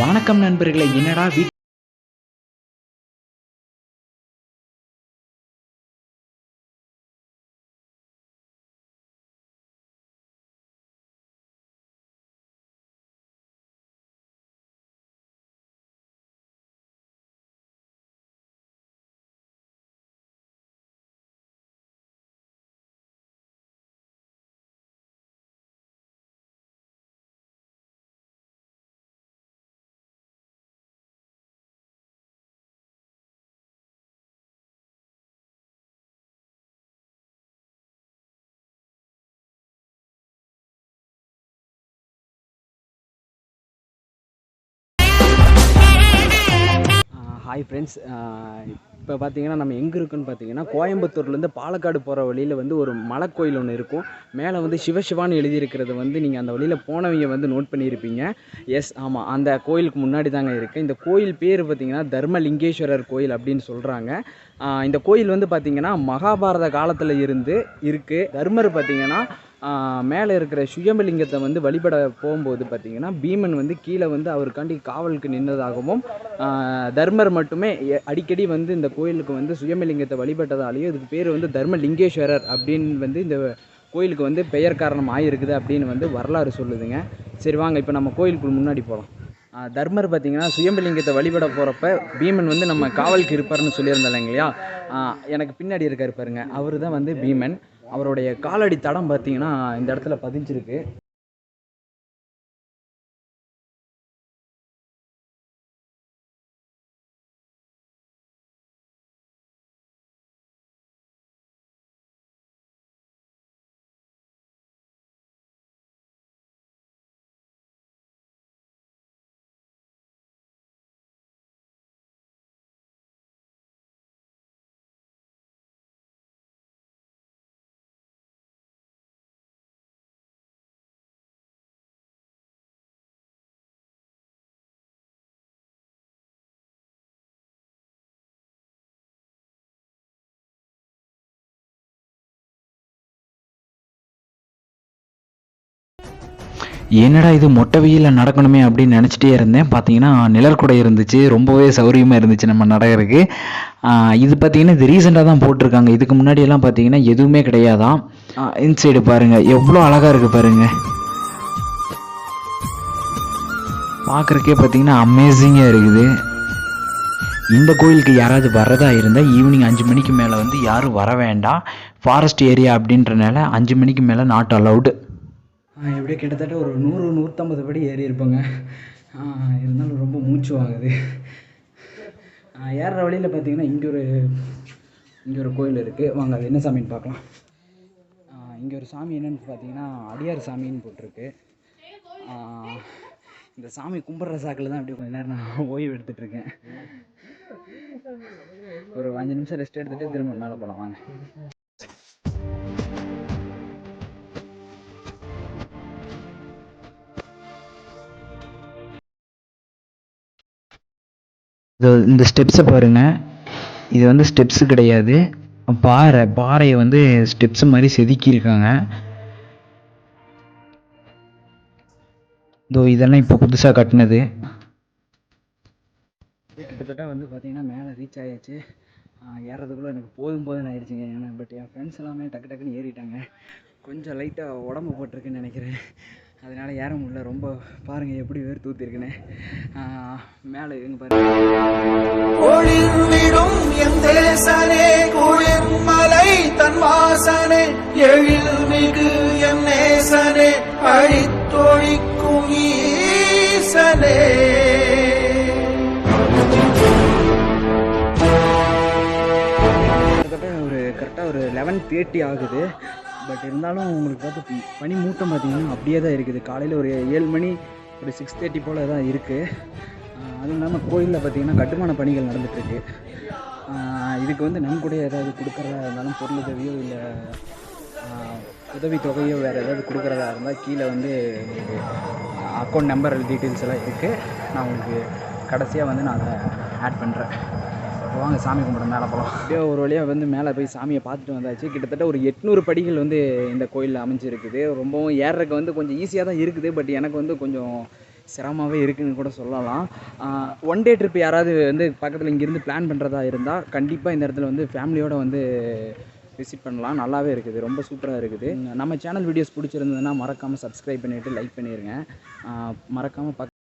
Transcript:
வணக்கம் நண்பர்களே என்னடா ஹாய் ஃப்ரெண்ட்ஸ் இப்போ பார்த்தீங்கன்னா நம்ம எங்கே இருக்குன்னு பார்த்தீங்கன்னா கோயம்புத்தூர்லேருந்து பாலக்காடு போகிற வழியில் வந்து ஒரு மலை கோயில் ஒன்று இருக்கும். மேலே வந்து சிவசிவான்னு எழுதியிருக்கிறது வந்து நீங்கள் அந்த வழியில் போனவங்க வந்து நோட் பண்ணியிருப்பீங்க. எஸ் ஆமாம் அந்த கோயிலுக்கு முன்னாடி தாங்க இருக்குது இந்த கோயில் பேர் பார்த்தீங்கன்னா தர்மலிங்கேஸ்வரர் கோயில் அப்படின்னு சொல்கிறாங்க இந்த கோயில் வந்து பார்த்தீங்கன்னா மகாபாரத காலத்தில் இருந்து இருக்குது தர்மர் பார்த்தீங்கன்னா மேலே இருக்கிற சுயம்பலிங்கத்தை வந்து வழிபட போகும்போது பார்த்தீங்கன்னா பீமன் வந்து கீழே வந்து அவருக்காண்டி காவலுக்கு நின்றதாகவும் தர்மர் மட்டுமே எ- அடிக்கடி வந்து இந்த கோயிலுக்கு வந்து சுயம்பலிங்கத்தை வழிபட்டதாலேயும் இதுக்கு பேர் வந்து தர்மலிங்கேஸ்வரர் அப்படின்னு வந்து இந்த கோயிலுக்கு வந்து பெயர் காரணம் ஆகிருக்குது அப்படின்னு வந்து வரலாறு சொல்லுதுங்க. சரி வாங்க இப்போ நம்ம கோயிலுக்கு முன்னாடி போகலாம் தர்மர் பார்த்திங்கன்னா சுயம்பலிங்கத்தை வழிபட போகிறப்ப பீமன் வந்து நம்ம காவலுக்கு இருப்பார்னு சொல்லியிருந்தாங்க இல்லையா எனக்கு பின்னாடி இருக்கார் பாருங்க அவர் தான் வந்து பீமன். அவருடைய காலடி தடம் பார்த்தீங்கன்னா இந்த இடத்துல பதிஞ்சிருக்கு. என்னடா இது மொட்டை வெயிலில் நடக்கணுமே அப்படின்னு நினச்சிட்டே இருந்தேன். பார்த்தீங்கன்னா நிழற்குடை இருந்துச்சு. ரொம்பவே சௌரியமாக இருந்துச்சு நம்ம நடக்கிறதுக்கு இது பார்த்தீங்கன்னா இது ரீசெண்டாக தான் போட்டிருக்காங்க. இதுக்கு முன்னாடியெல்லாம் பார்த்தீங்கன்னா எதுவுமே கிடையாதான் இன்சைடு பாருங்கள் எவ்வளோ அழகாக இருக்குது பாருங்கள் பார்க்குறக்கே பார்த்தீங்கன்னா அமேசிங்காக இருக்குது. இந்த கோயிலுக்கு யாராவது வர்றதா இருந்தால் ஈவினிங் அஞ்சு மணிக்கு மேலே வந்து யாரும் வர வேண்டாம். ஃபாரஸ்ட் ஏரியா அப்படின்றனால அஞ்சு மணிக்கு மேலே நாட் அலவுடு எப்படியோ கிட்டத்தட்ட ஒரு நூறு நூற்றம்பது படி ஏறி இருப்பேங்க. இருந்தாலும் ரொம்ப மூச்சு வாங்குது. ஏறுற வழியில் பார்த்தீங்கன்னா இங்கே ஒரு இங்கே ஒரு கோயில் இருக்குது வாங்க அது என்ன சாமின்னு பார்க்கலாம். இங்கே ஒரு சாமி என்னன்னு பார்த்தீங்கன்னா அடியார் சாமின்னு போட்டிருக்கு. இந்த சாமி கும்பிட்ற சாக்கில் தான் அப்படியே கொஞ்ச நேரம் நான் ஓய்வு எடுத்துகிட்டு இருக்கேன். ஒரு அஞ்சு நிமிஷம் ரெஸ்ட் எடுத்துகிட்டு திரும்ப மேலே போகலாம் வாங்க. இது இந்த ஸ்டெப்ஸை பாருங்க. இது வந்து ஸ்டெப்ஸு கிடையாது. பாறை பாறையை வந்து ஸ்டெப்ஸ் மாதிரி செதுக்கியிருக்காங்க. இதோ இதெல்லாம் இப்போ புதுசாக கட்டினது. கிட்டத்தட்ட வந்து பார்த்தீங்கன்னா மேலே ரீச் ஆயாச்சு. ஏறதுக்குள்ளே எனக்கு போதும் போதும் ஆயிடுச்சுங்க. ஏன்னா பட் என் ஃப்ரெண்ட்ஸ் எல்லாமே டக்கு டக்குன்னு ஏறிட்டாங்க. கொஞ்சம் லைட்டாக உடம்பு போட்டிருக்குன்னு நினைக்கிறேன். அதனால ஏற முடியல. ரொம்ப பாருங்கள் எப்படி வேர் தூத்திருக்குன்னு. மேலே இவங்க பாருங்க கிட்டத்தட்ட ஒரு கரெக்டாக ஒரு லெவன் தேர்ட்டி ஆகுது. பட் இருந்தாலும் உங்களுக்கு பார்த்து பனி மூட்டம் பார்த்தீங்கன்னா அப்படியே தான் இருக்குது. காலையில் ஒரு ஏழு மணி ஒரு சிக்ஸ் தேர்ட்டி போல் தான் இருக்குது அதுவும் இல்லாமல் கோயிலில் பார்த்தீங்கன்னா கட்டுமான பணிகள் நடந்துகிட்ருக்கு இதுக்கு வந்து நன்கொடை ஏதாவது கொடுக்குறதா இருந்தாலும் பொருள் உதவியோ இல்லை உதவித்தொகையோ வேறு ஏதாவது கொடுக்குறதா இருந்தால் கீழே வந்து அக்கௌண்ட் நம்பர் டீட்டெயில்ஸ் எல்லாம் இருக்குது நான் உங்களுக்கு கடைசியாக வந்து நான் அதை ஆட் பண்ணுறேன் வாங்க சாமி கும்பிட மேலே போகலாம் அப்படியே ஒரு வழியாக வந்து மேலே போய் சாமியை பார்த்துட்டு வந்தாச்சு. கிட்டத்தட்ட ஒரு எட்நூறு படிகள் வந்து இந்த கோயிலில் அமைஞ்சிருக்குது. ரொம்பவும் ஏறுறதுக்கு வந்து கொஞ்சம் ஈஸியாக தான் இருக்குது பட் எனக்கு வந்து கொஞ்சம் சிரமமாகவே இருக்குதுன்னு கூட சொல்லலாம். ஒன் டே ட்ரிப் யாராவது வந்து பக்கத்தில் இங்கேருந்து பிளான் பண்ணுறதா இருந்தால் கண்டிப்பாக இந்த இடத்துல வந்து ஃபேமிலியோடு வந்து விசிட் பண்ணலாம். நல்லாவே இருக்குது ரொம்ப சூப்பராக இருக்குது. நம்ம சேனல் வீடியோஸ் பிடிச்சிருந்ததுன்னா மறக்காமல் சப்ஸ்கிரைப் பண்ணிவிட்டு லைக் பண்ணிடுங்க மறக்காமல் பக்